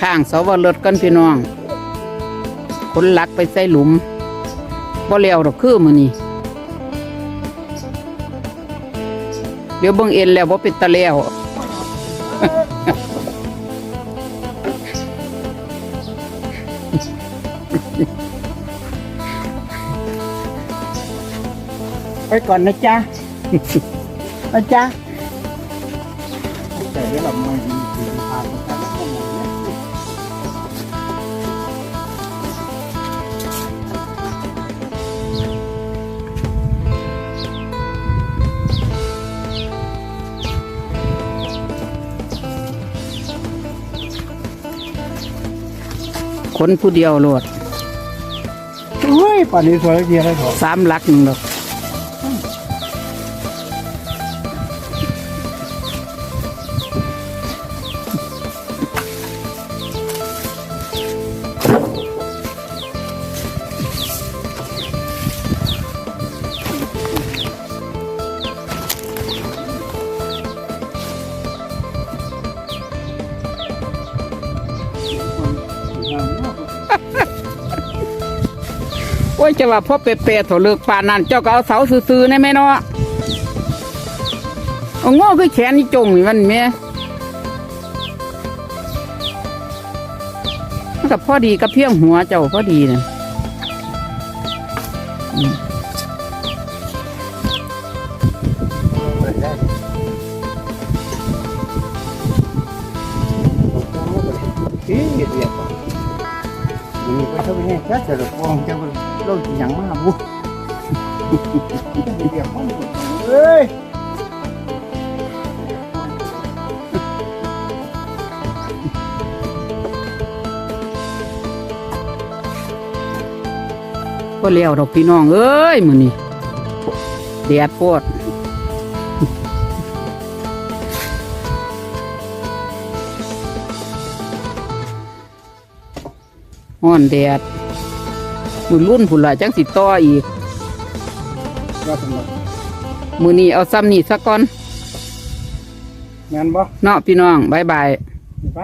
ข้างเสาวรถกันพี่น้องคนลักไปใส่หลุมบ่เลี้ยวดอกคือมื้อนี้เดี๋ยวเบิ่งเอ็นแล้วบ่เป็นตะแล้วไปก่อนนะจ๊ะนะจ๊ะแต่เดี๋ยวเรามายิงปืนผ่านกั คนผู้เดียวโลดเฮ้ยป่านนี้สวยเดียวเลยเถอะสามหลักหนึ่งดอก โอ้ยจะว่าพ่อเปเปะๆเถอเลิกป่านนั้นเจ้าก็เอาเสาซื้อๆในแม่เนาะเอาง้อคือแขนนี่จงนี่มันแม่มันกับพ่อดีกับเพียงหัวเจ้าพ่อดีนะเฮ้ยเรีย บอะมีไปเท่านี้แค่จะฟองจะเราหยังมาบุเรียบมันเฮ้ยก็เลี้ยวดอกพี่น้องเอ้ยมือนี่แดดโพด ห้อนแดดมือรุ่นผุนละจังสิต่ออีก ว่าสำหรับมือนี้เอาซ้ำนี่สักก่อนงานบ่เนาะพี่น้องบายบาย ไป